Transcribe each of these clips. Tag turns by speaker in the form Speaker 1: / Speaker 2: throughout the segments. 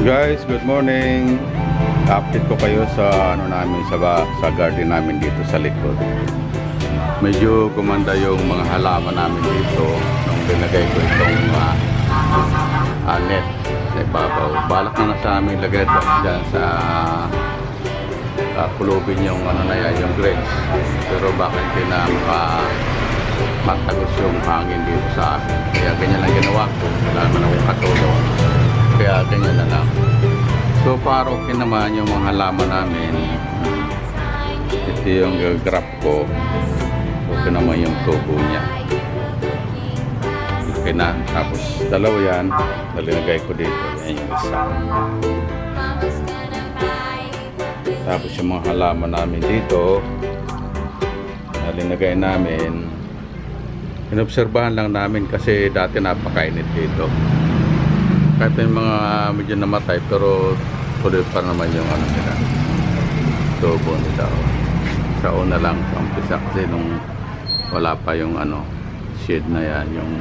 Speaker 1: Guys, good morning. Update ko kayo sa ano namin sa sa garden namin dito sa likod. Medyo gumanda yung mga halaman namin dito nung linagay ko itong uh, uh, net sa ibabaw. Balak na na sa amin lagay dyan sa uh, pulubin yung ano na yan, yung grades. Pero bakit maka matagos yung hangin dito sa akin. Kaya ganyan lang ginawa ko. Wala naman akong katulong. Kaya ganyan na lang. So para okay naman yung mga halaman namin. Ito yung graph ko. Okay naman yung tubo niya. Okay na. Tapos dalawa yan. Nalinagay ko dito. Yan yung isa. Tapos yung mga halaman namin dito. Nalinagay namin. Inobserbahan lang namin kasi dati napakainit dito. Kahit may mga medyo namatay pero tuloy pa naman yung ano nila. Tubo nila. Sa una lang sa umpisa kasi nung wala pa yung ano shade na yan, yung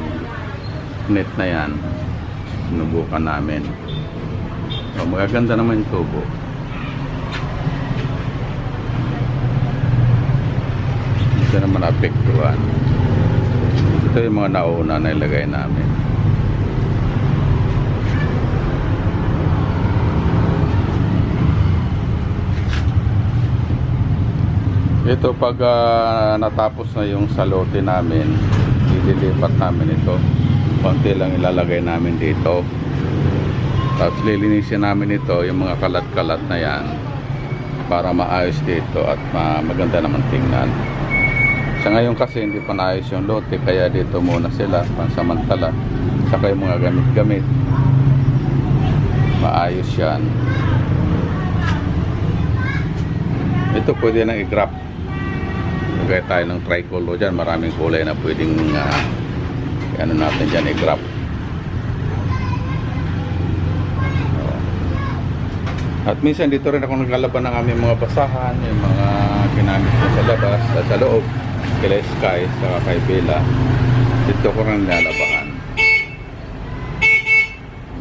Speaker 1: net na yan. Sinubukan namin. So, magaganda naman yung tubo. Hindi naman apektuhan. Ito yung mga nauna na ilagay namin. Ito pag ah, natapos na yung salote namin, ililipat namin ito. Konti lang ilalagay namin dito. Tapos lilinisin namin ito, yung mga kalat-kalat na yan para maayos dito at ma- maganda naman tingnan. Sa ngayon kasi hindi pa naayos yung lote kaya dito muna sila pansamantala. Saka yung mga gamit-gamit. Maayos yan. Ito pwede nang i-grab. Lagay tayo ng tricolor dyan. Maraming kulay na pwedeng uh, ano natin dyan i-grab. At minsan dito rin ako naglalaban ng aming mga basahan, yung mga ginamit ko sa labas, sa, sa loob, kila Sky, sa kay Bella. Dito ko rin nilalabahan.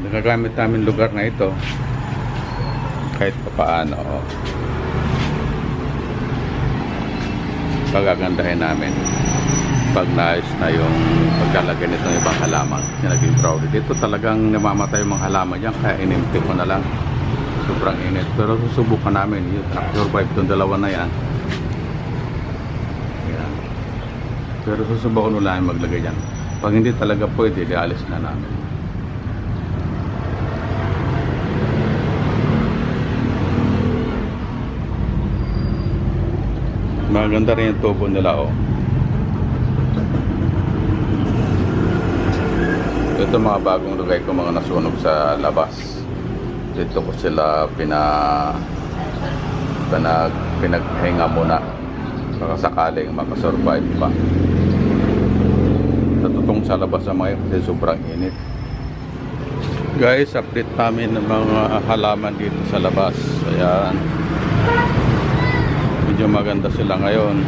Speaker 1: Nagagamit namin lugar na ito kahit pa paano. oh. Pagagandahin namin. Pag naayos na yung paglalagay nito ng ibang halaman na naging crowded. Dito talagang namamatay yung mga halaman dyan kaya inimpik ko na lang. Sobrang init. Pero susubukan namin. Yung survive itong dalawa na yan. Yan. pero susubukan namin maglagay dyan. Pag hindi talaga pwede dialis na namin maganda rin yung tubo nila oh. Ito mga bagong lugay ko mga nasunog sa labas. Dito ko sila pina pinag pinaghinga muna. Baka sakaling makasurvive pa. Natutong sa labas sa mga kasi sobrang init. Guys update namin ng mga halaman dito sa labas. Ayan medyo maganda sila ngayon.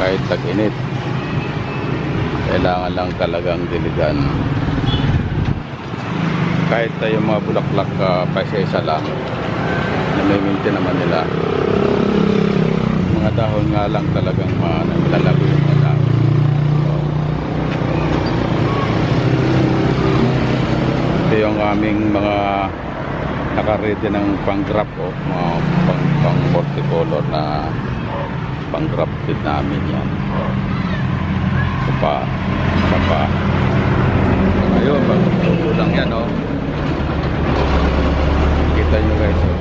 Speaker 1: Kahit tag-init. Kailangan lang talagang diligan. Kahit tayo mga bulaklak uh, paisa-isa lang. Namiminti naman nila. Mga dahon nga lang talagang mga nilalago yung mga dahon. So, ito yung aming mga nakaredy ng pang-grap o mga pang, pang multicolor na pang-grafted namin yan. Ito pa isa pa ayun magtubo lang yan oh. Kita nyo guys oh.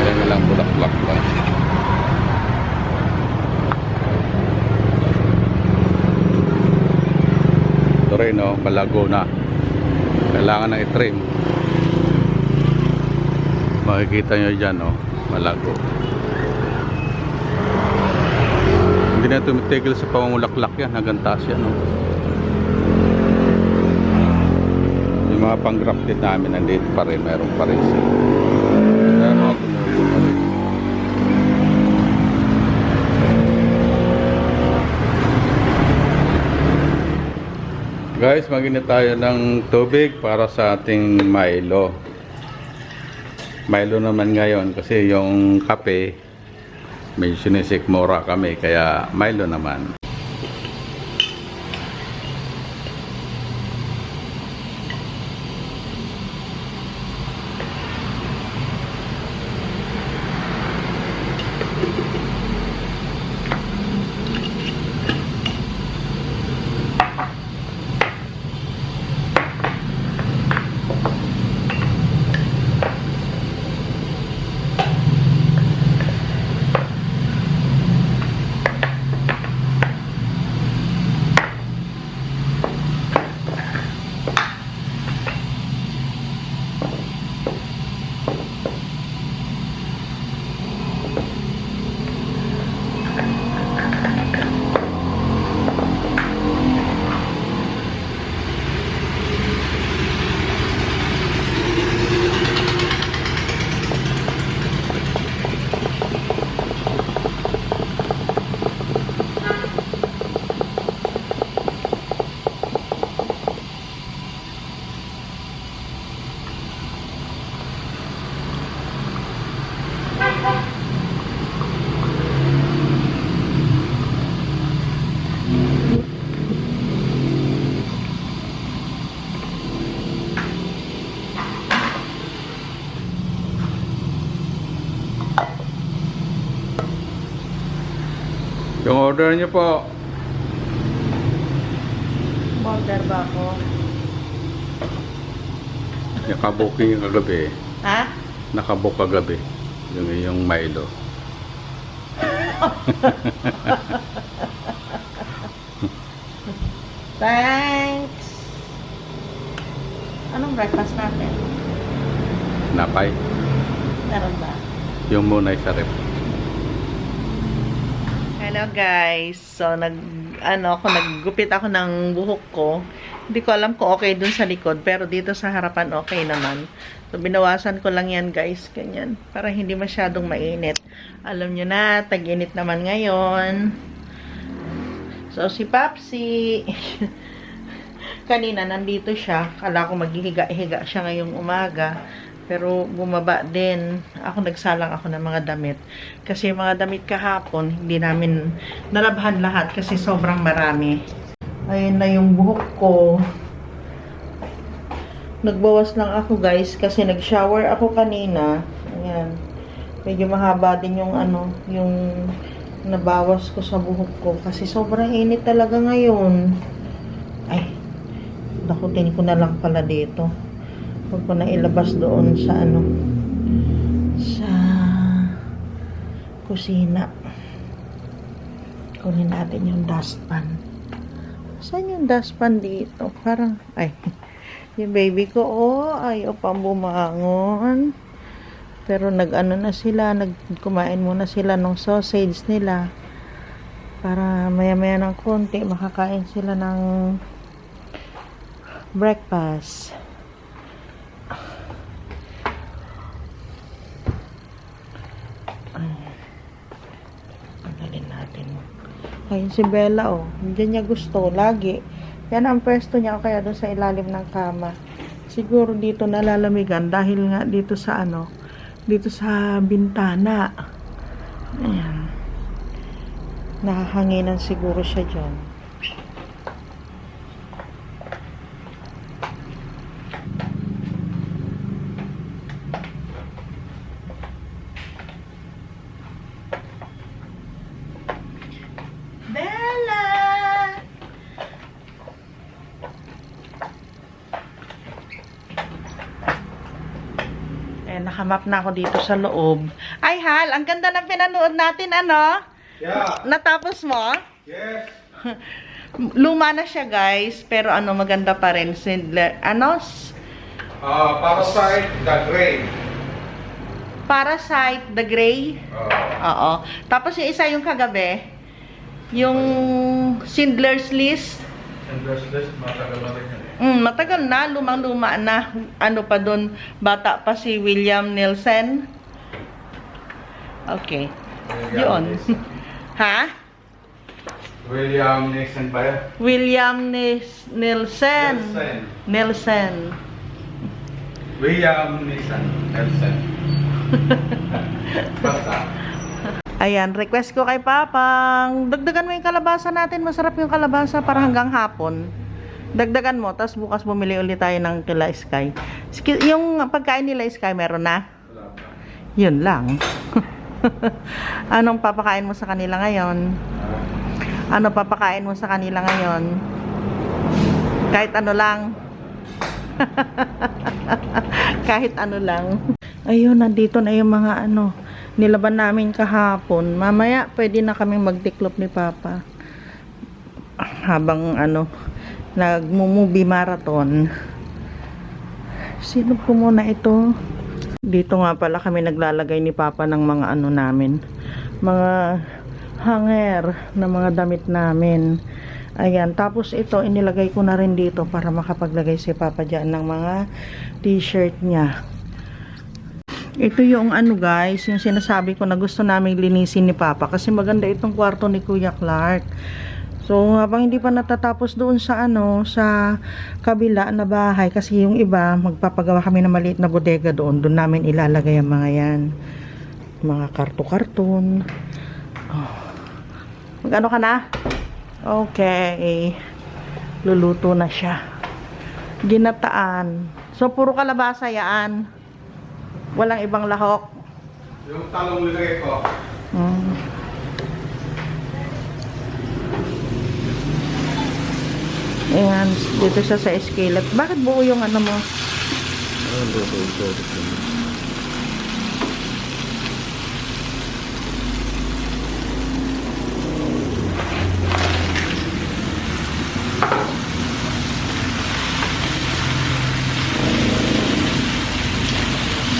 Speaker 1: Meron lang bulaklak lang. Ito rin oh malago na kailangan ng i-trim. Makikita nyo dyan oh malago. Hindi na tumitigil sa pamumulaklak yan hanggang taas yan oh. yung mga pang-grafted namin nandito pa rin meron pa rin sila kaya mga tumubo pa rin Guys, maginit tayo ng tubig para sa ating Milo. Milo naman ngayon kasi yung kape may sinisikmura kami kaya Milo naman. Yung order niyo po,
Speaker 2: Order ba ako?
Speaker 1: nakabooking yung kagabi.
Speaker 2: Ha?
Speaker 1: Nakabook kagabi. Yung yung Milo.
Speaker 2: Thanks! Anong breakfast natin?
Speaker 1: Napay.
Speaker 2: Meron ba?
Speaker 1: Yung muna sa rep.
Speaker 2: Hello guys! So, nag, ano, ako, naggupit ako ng buhok ko. Hindi ko alam kung okay dun sa likod, pero dito sa harapan okay naman. So, binawasan ko lang yan guys, ganyan. Para hindi masyadong mainit. Alam nyo na, tag-init naman ngayon. So, si Papsi, kanina nandito siya. Kala ko maghihiga-higa siya ngayong umaga. Pero bumaba din. Ako nagsalang ako ng mga damit. Kasi mga damit kahapon, hindi namin nalabhan lahat kasi sobrang marami. Ayun na yung buhok ko. Nagbawas lang ako guys kasi nag-shower ako kanina. Ayan. Medyo mahaba din yung ano, yung nabawas ko sa buhok ko kasi sobrang init talaga ngayon. Ay, dakutin ko na lang pala dito. Huwag ko na ilabas doon sa ano, sa kusina. Kunin natin yung dustpan. Saan yung dustpan dito? Parang, ay, yung baby ko, oh, ayaw pang bumangon. Pero nag-ano na sila, nagkumain muna sila ng sausage nila. Para maya-maya ng konti, makakain sila ng breakfast. Tanggalin natin. Ayun si Bella, oh. Diyan niya gusto, lagi. Yan ang pwesto niya, o kaya doon sa ilalim ng kama. Siguro dito nalalamigan dahil nga dito sa ano, dito sa bintana. Ayan. Nakahanginan siguro siya dyan. Bella! Nakamap na ako dito sa loob. Ay, Hal, ang ganda ng pinanood natin, ano?
Speaker 1: Yeah.
Speaker 2: Natapos mo?
Speaker 1: Yes.
Speaker 2: Luma na siya, guys. Pero ano, maganda pa rin. Sindler, ano?
Speaker 1: Uh, Parasite the Gray.
Speaker 2: Parasite, The Grey.
Speaker 1: Uh,
Speaker 2: Oo. Tapos yung isa yung kagabi. Yung Schindler's List.
Speaker 1: there's this, matagal na rin yan.
Speaker 2: Mm, matagal na, lumang-luma na. Ano pa doon, bata pa si William Nielsen. Okay. Yun. ha?
Speaker 1: William Nixon ba yun?
Speaker 2: William Nis- Nielsen.
Speaker 1: Nelson.
Speaker 2: Nielsen.
Speaker 1: William Nixon. Nelson. Basta.
Speaker 2: Ayan, request ko kay Papang. Dagdagan mo yung kalabasa natin. Masarap yung kalabasa para hanggang hapon. Dagdagan mo, tapos bukas bumili ulit tayo ng kila Sky. Yung pagkain nila Sky, meron na?
Speaker 1: Wala pa.
Speaker 2: Yun lang. Anong papakain mo sa kanila ngayon? Ano papakain mo sa kanila ngayon? Kahit ano lang. Kahit ano lang. Ayun, nandito na yung mga ano, nilaban namin kahapon. Mamaya, pwede na kaming magtiklop ni Papa. Habang ano, nagmumubi marathon. Sino po muna ito? Dito nga pala kami naglalagay ni Papa ng mga ano namin. Mga hanger na mga damit namin. Ayan. Tapos ito, inilagay ko na rin dito para makapaglagay si Papa dyan ng mga t-shirt niya. Ito yung ano guys, yung sinasabi ko na gusto namin linisin ni Papa kasi maganda itong kwarto ni Kuya Clark. So, habang hindi pa natatapos doon sa ano, sa kabila na bahay, kasi yung iba, magpapagawa kami ng maliit na bodega doon. Doon namin ilalagay ang mga yan. Mga karto-karton. Oh. Mag-ano ka na? Okay. Luluto na siya. Ginataan. So, puro kalabasa yan. Walang ibang lahok.
Speaker 1: Yung talong nilagay ko.
Speaker 2: Mm. Ayan, dito siya sa skillet. Bakit buo yung ano mo?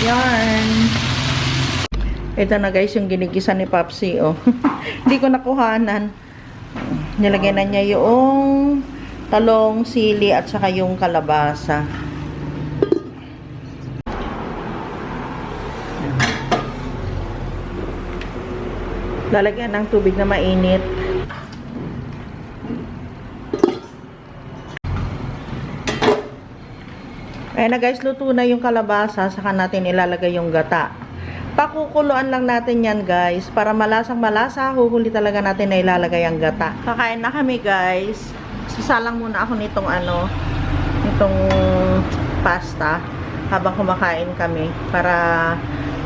Speaker 2: Yan. Ito na guys yung ginigisa ni Papsi oh. Hindi ko nakuhanan. Nilagay na niya yung talong, sili at saka yung kalabasa. Lalagyan ng tubig na mainit. Ayan na guys, luto na yung kalabasa. Saka natin ilalagay yung gata. Pakukuluan lang natin yan guys. Para malasang malasa, huhuli talaga natin na ilalagay ang gata. Kakain na kami guys. Sasalang muna ako nitong ano, nitong pasta habang kumakain kami. Para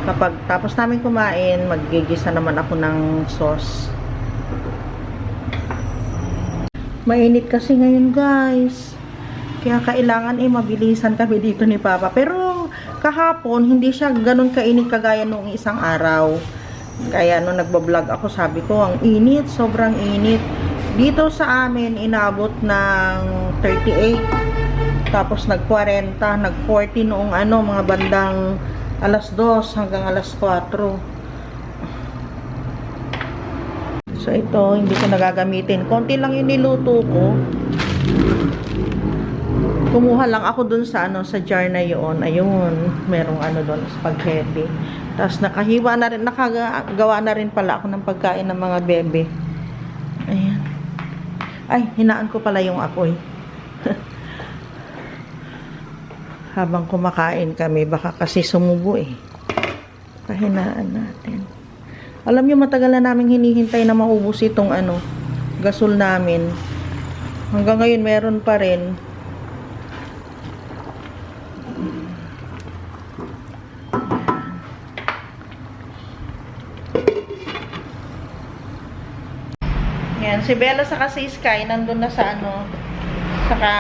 Speaker 2: kapag tapos namin kumain, maggigisa naman ako ng sauce. Mainit kasi ngayon guys. Kaya kailangan eh mabilisan kami dito ni Papa. Pero kahapon hindi siya ganun kainit kagaya nung isang araw. Kaya nung nagbablog ako sabi ko ang init, sobrang init. Dito sa amin inabot ng 38. Tapos nag 40, nag 40 noong ano mga bandang alas 2 hanggang alas 4. So ito, hindi ko nagagamitin. Konti lang yung niluto ko kumuha lang ako dun sa ano sa jar na yun ayun merong ano doon spaghetti tapos nakahiwa na rin nakagawa na rin pala ako ng pagkain ng mga bebe ayan ay hinaan ko pala yung apoy. Habang kumakain kami baka kasi sumubo eh. Pahinaan natin. Alam nyo matagal na namin hinihintay na maubos itong ano gasol namin. Hanggang ngayon meron pa rin Si Bella saka si Sky nandun na sa ano, saka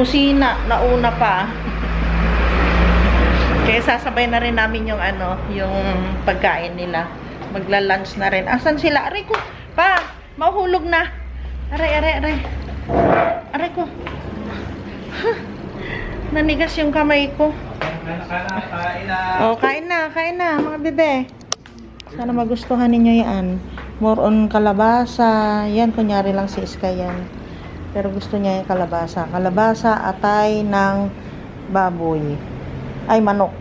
Speaker 2: kusina, nauna pa. Kaya sasabay na rin namin yung ano, yung pagkain nila. Magla-lunch na rin. Asan sila? Aray ko, pa, mahulog na. Aray, aray, aray. Aray ko. Huh, Nanigas yung kamay ko. Oh, kain na, kain na, mga bebe. Sana magustuhan ninyo yan. More on kalabasa. Yan, kunyari lang si Iska yan. Pero gusto niya yung kalabasa. Kalabasa, atay ng baboy. Ay, manok.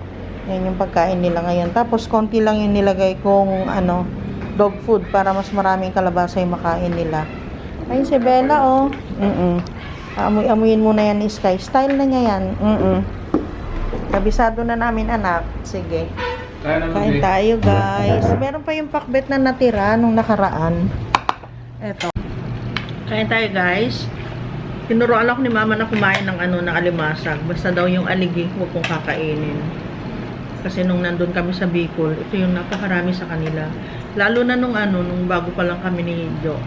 Speaker 2: Yan yung pagkain nila ngayon. Tapos, konti lang yung nilagay kong ano, dog food para mas maraming kalabasa yung makain nila. Ay, si Bella, oh. Mm-mm. Amoy-amuyin muna yan ni Sky. Style na niya yan. Mm-mm. Kabisado na namin, anak. Sige. Kain tayo, guys. Meron pa yung pakbet na natira nung nakaraan. Eto. Kain tayo, guys. Tinuruan ako ni mama na kumain ng ano, ng alimasag. Basta daw yung aligi, huwag kong kakainin. Kasi nung nandun kami sa Bicol, ito yung napakarami sa kanila. Lalo na nung ano, nung bago pa lang kami ni Jo.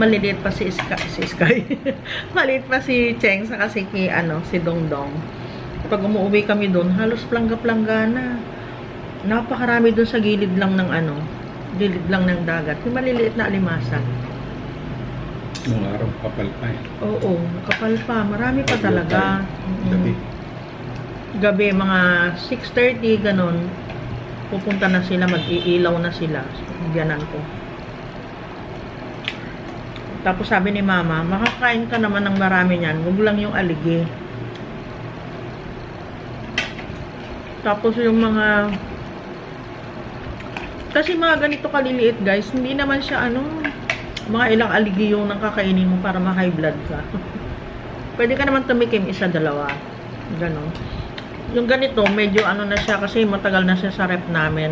Speaker 2: Maliliit pa si Sky. Si Sky. Maliit pa si Cheng, saka si, ki, ano, si Dongdong. Pag umuwi kami doon, halos plangga-plangga na. Napakarami doon sa gilid lang ng ano, gilid lang ng dagat. Yung maliliit na alimasag.
Speaker 1: Nung araw kapal pa eh.
Speaker 2: Oo, kapal pa. Marami pa talaga.
Speaker 1: Gabi.
Speaker 2: Mm. Gabi, mga 6.30, ganon. Pupunta na sila, mag-iilaw na sila. Diyanan ko. Tapos sabi ni mama, makakain ka naman ng marami niyan. Huwag lang yung aligi. Tapos yung mga... Kasi mga ganito kaliliit guys, hindi naman siya ano, mga ilang aligi yung kakainin mo para ma-high blood ka. Pwede ka naman tumikim isa, dalawa. Ganon. Yung ganito, medyo ano na siya kasi matagal na siya sa rep namin.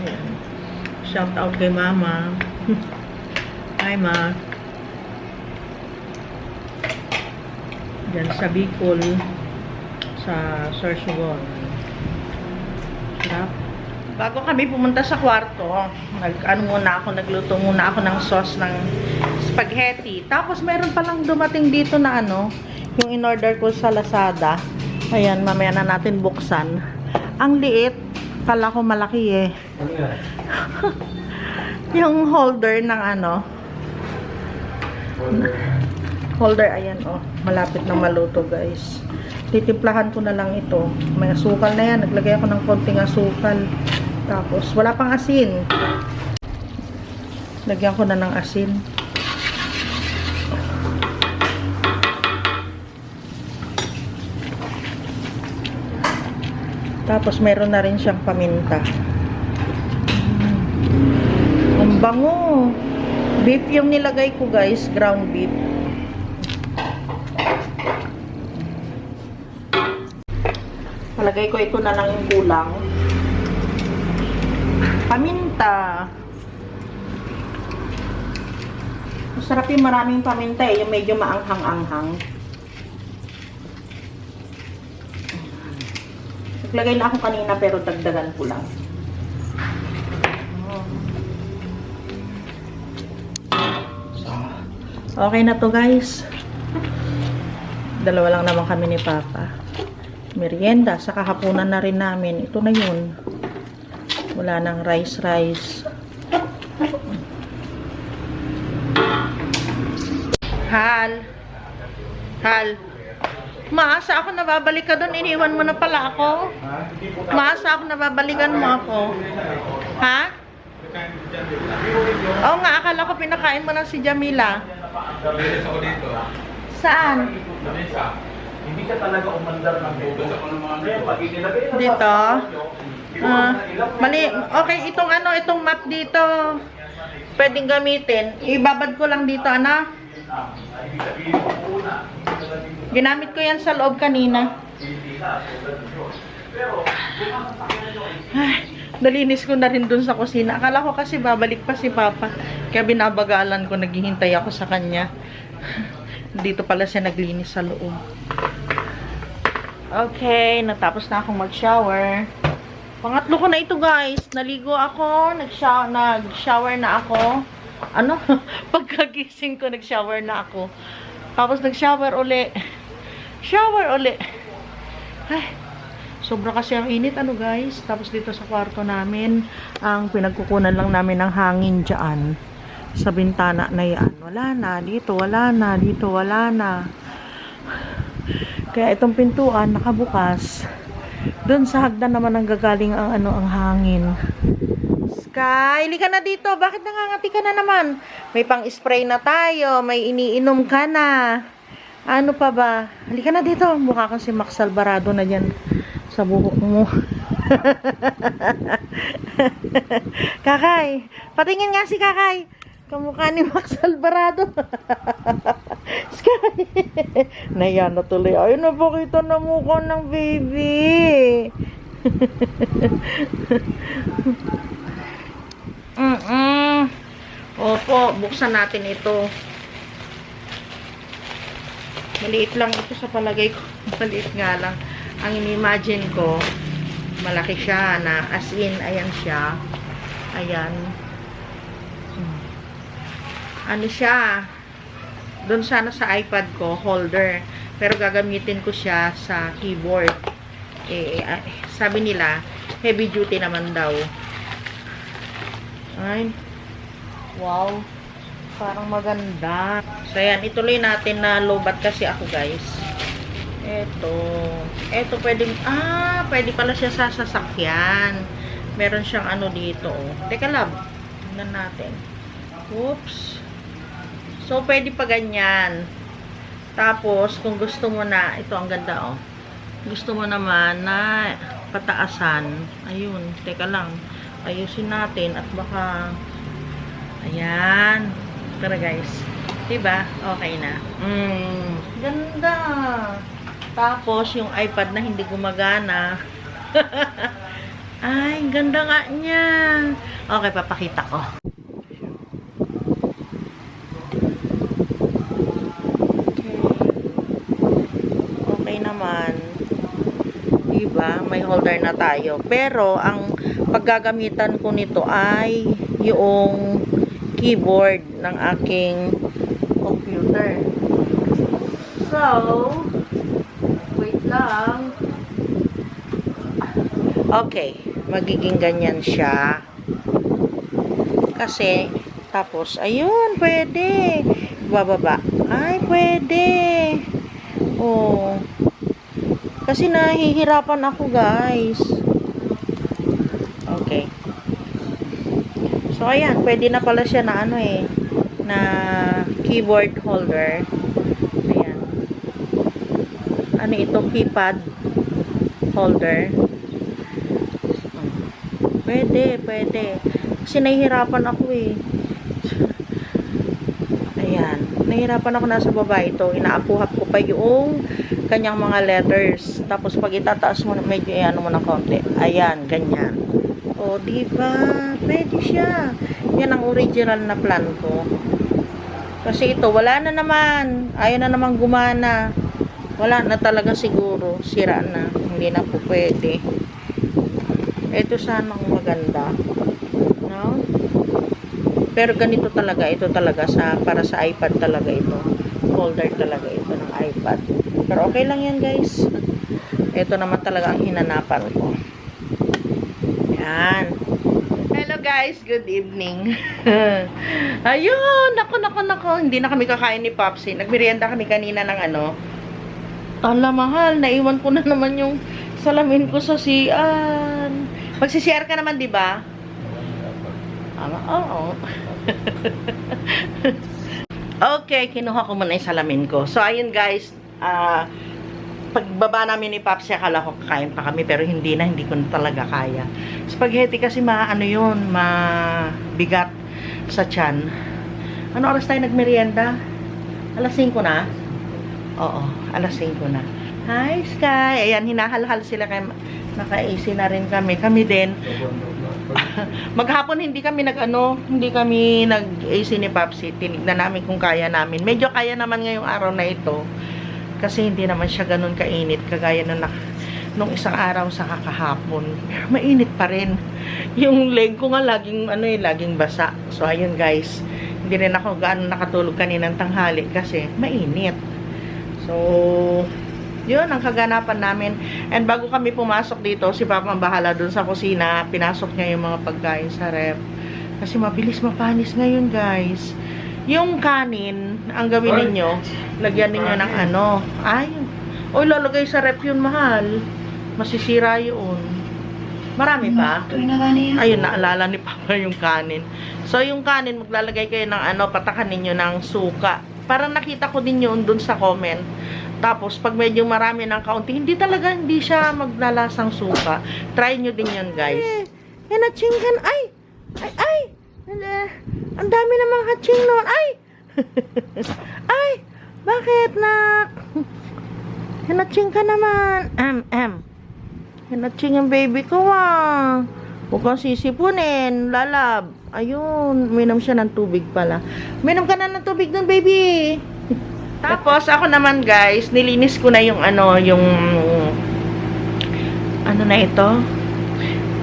Speaker 2: Ayan. Shout out kay mama. Hi ma. Diyan sa Bicol. Sa Sorsogon. Sarap. Bago kami pumunta sa kwarto, nag ano muna ako, nagluto muna ako ng sauce ng spaghetti. Tapos meron palang dumating dito na ano, yung in-order ko sa Lazada. Ayan, mamaya na natin buksan. Ang liit, kala ko malaki eh. yung holder ng ano, holder, ayan oh, malapit na maluto guys. Titimplahan ko na lang ito. May asukal na yan, naglagay ako ng konting asukal. Tapos, wala pang asin. Lagyan ko na ng asin. Tapos, meron na rin siyang paminta. Mm. Ang bango. Beef yung nilagay ko guys, ground beef. Palagay ko ito na lang yung kulang. Paminta. Masarap yung maraming paminta eh, yung medyo maanghang-anghang. Naglagay na ako kanina pero dagdagan ko lang. Okay na to guys. Dalawa lang naman kami ni Papa. Merienda, sa kahapunan na rin namin. Ito na yun. Wala nang rice-rice. Hal. Hal. Maasa ako nababalik ka doon. Iniwan mo na pala ako. Maasa ako nababalikan mo ako. Ha? Oo nga, akala ko pinakain mo na si Jamila. Saan?
Speaker 3: Hindi ka talaga umandar ng buto.
Speaker 2: Dito. Ah, mali. Okay, itong ano, itong map dito. Pwedeng gamitin. Ibabad ko lang dito, ano? Ginamit ko yan sa loob kanina. Ay, nalinis ko na rin dun sa kusina. Akala ko kasi babalik pa si Papa. Kaya binabagalan ko, naghihintay ako sa kanya. Dito pala siya naglinis sa loob. Okay, natapos na akong mag-shower. Pangatlo ko na ito guys. Naligo ako, nag-shower, nag-shower na ako. Ano? Pagkagising ko, nag-shower na ako. Tapos nag-shower uli. Shower uli. Ay, sobra kasi ang init ano guys. Tapos dito sa kwarto namin, ang pinagkukunan lang namin ng hangin dyan. Sa bintana na yan. Wala na. Dito, wala na. Dito, wala na. Kaya itong pintuan nakabukas. Doon sa hagdan naman ang gagaling ang ano ang hangin. Sky, ka na dito. Bakit nangangati ka na naman? May pang-spray na tayo. May iniinom ka na. Ano pa ba? Halika na dito. Mukha kang si Max Alvarado na dyan sa buhok mo. Kakay, patingin nga si Kakay. Kamukha ni Max Alvarado. Sky. Naya na tuloy. Ayun na pakita na mukha ng baby. Mm-mm. Opo, buksan natin ito. Maliit lang ito sa palagay ko. Maliit nga lang. Ang in-imagine ko, malaki siya na as in, ayan siya. Ayan. Hmm. Ano siya? Doon sana sa iPad ko, holder. Pero gagamitin ko siya sa keyboard. Eh, ah, sabi nila, heavy duty naman daw. Ay, wow. Parang maganda. So, ayan, ituloy natin na lobat kasi ako, guys. Eto. Eto, pwedeng, ah, pwede pala siya sa sasakyan. Meron siyang ano dito, oh. Teka, lab. Tingnan natin. Oops. So, pwede pa ganyan. Tapos, kung gusto mo na, ito ang ganda, oh. Gusto mo naman na pataasan. Ayun, teka lang. Ayusin natin at baka, ayan. Tara guys. Diba? Okay na. Mm, ganda. Tapos, yung iPad na hindi gumagana. Ay, ganda nga niya. Okay, papakita ko. Okay naman. May holder na tayo. Pero, ang paggagamitan ko nito ay yung keyboard ng aking computer. So, wait lang. Okay, magiging ganyan siya. Kasi, tapos, ayun, pwede. Bababa. Ay, pwede. Oh. Kasi nahihirapan ako, guys. Okay. So, ayan. Pwede na pala siya na ano eh. Na keyboard holder. Ayan. Ano ito? Keypad holder. Pwede, pwede. Kasi nahihirapan ako eh. Ayan. Nahihirapan ako nasa baba ito. Inaapuhap ko pa yung kanyang mga letters. Tapos pag itataas mo, medyo ano mo ng konti. Ayan, ganyan. O, diba? Pwede siya. Yan ang original na plan ko. Kasi ito, wala na naman. Ayaw na naman gumana. Wala na talaga siguro. Sira na. Hindi na po pwede. Ito sana ang maganda. Pero ganito talaga. Ito talaga sa para sa iPad talaga ito. Holder talaga ito ng iPad. Pero okay lang yan guys. Ito naman talaga ang hinanapan ko. Yan. Hello guys, good evening. Ayun, nako nako nako, hindi na kami kakain ni Popsy. Nagmerienda kami kanina ng ano. Ala mahal, naiwan ko na naman yung salamin ko sa CR. Magsi-CR ka naman, 'di ba? Ama, oo. okay, kinuha ko muna yung salamin ko. So, ayun guys, ah, pagbaba namin ni Papsi, akala ko kakain pa kami, pero hindi na, hindi ko na talaga kaya. Spaghetti kasi maano yun, mabigat sa tiyan. Ano oras tayo nagmerienda? Alas 5 na? Oo, alas 5 na. Hi, Sky! Ayan, hinahalhal sila kay naka-AC na rin kami. Kami din, maghapon hindi kami nag-ano, hindi kami nag-AC ni Papsi. Tinignan namin kung kaya namin. Medyo kaya naman ngayong araw na ito. Kasi hindi naman siya ganun kainit. Kagaya nung, nak- nung isang araw sa kakahapon. Pero mainit pa rin. Yung leg ko nga laging, ano eh, laging basa. So, ayun guys. Hindi rin ako gaano nakatulog kaninang tanghali kasi mainit. So, yun ang kaganapan namin. And bago kami pumasok dito, si Papa ang bahala dun sa kusina. Pinasok niya yung mga pagkain sa rep. Kasi mabilis mapanis ngayon, guys. Yung kanin, ang gawin ninyo, lagyan ninyo ng ano. Ay, o lalagay sa rep yun, mahal. Masisira yun. Marami pa. Ayun, naalala ni Papa yung kanin. So, yung kanin, maglalagay kayo ng ano, patakan ninyo ng suka. Parang nakita ko din yun dun sa comment. Tapos, pag medyo marami ng kaunti, hindi talaga, hindi siya maglalasang suka. Try nyo din yun, guys. Eh, yan at chinggan. Ay! Ay, ay! Ala. Ang dami namang hatching noon. Ay! Ay! Bakit, nak? Hinatching ka naman. Em, em. Hinatching yung baby ko, ah. Huwag kang sisipunin. Lalab. Ayun. Minom siya ng tubig pala. Minom ka na ng tubig nun, baby. Tapos, ako naman, guys, nilinis ko na yung ano, yung... Ano na ito?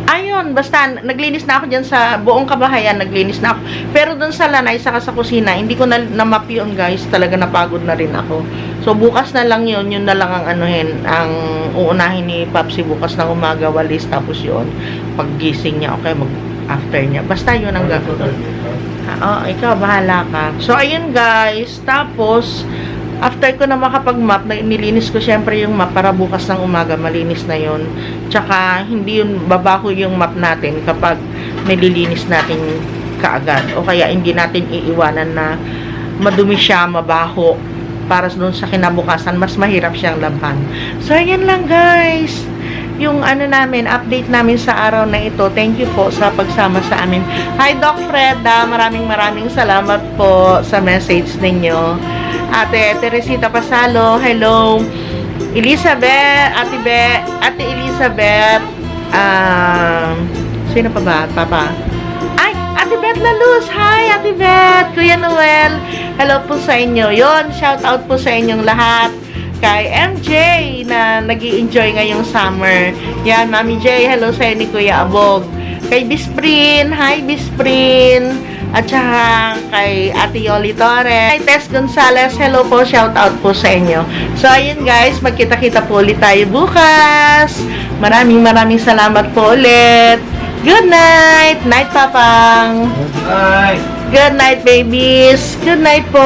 Speaker 2: Ayun, basta naglinis na ako dyan sa buong kabahayan, naglinis na ako. Pero dun sa lanay, saka sa kusina, hindi ko na namap yun guys, talaga napagod na rin ako. So bukas na lang yun, yun na lang ang anuhin, ang uunahin ni Papsi bukas na umaga, walis, tapos yun, paggising niya, okay, mag after niya. Basta yun ang gagawin. Oh, ikaw, bahala ka. So, ayun guys, tapos, after ko na makapag-map, nilinis ko syempre yung map para bukas ng umaga, malinis na yun. Tsaka, hindi yun babaho yung map natin kapag nililinis natin kaagad. O kaya, hindi natin iiwanan na madumi siya, mabaho para doon sa kinabukasan, mas mahirap siyang labhan. So, ayan lang guys yung ano namin, update namin sa araw na ito. Thank you po sa pagsama sa amin. Hi, Doc Freda. Maraming maraming salamat po sa message ninyo. Ate Teresita Pasalo, hello. Elizabeth, Ate Be, Ate Elizabeth, um, sino pa ba? Papa? Ay, Ate Beth Laluz. Hi, Ate Beth. Kuya Noel. Hello po sa inyo. Yon, shout out po sa inyong lahat kay MJ na nag enjoy ngayong summer. Yan, Mami J, hello sa ni Kuya Abog. Kay Bisprin, hi Bisprin. At saka kay Ate Yoli Torres. Kay Tess Gonzalez, hello po, shout out po sa inyo. So, ayun guys, magkita-kita po ulit tayo bukas. Maraming maraming salamat po ulit. Good night! Night, Papang!
Speaker 3: Ay!
Speaker 2: Good night, babies! Good night po!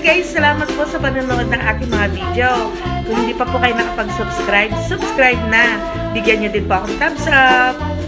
Speaker 2: Hi guys! Salamat po sa panonood ng aking mga video. Kung hindi pa po kayo nakapag-subscribe, subscribe na. Bigyan nyo din po akong thumbs up.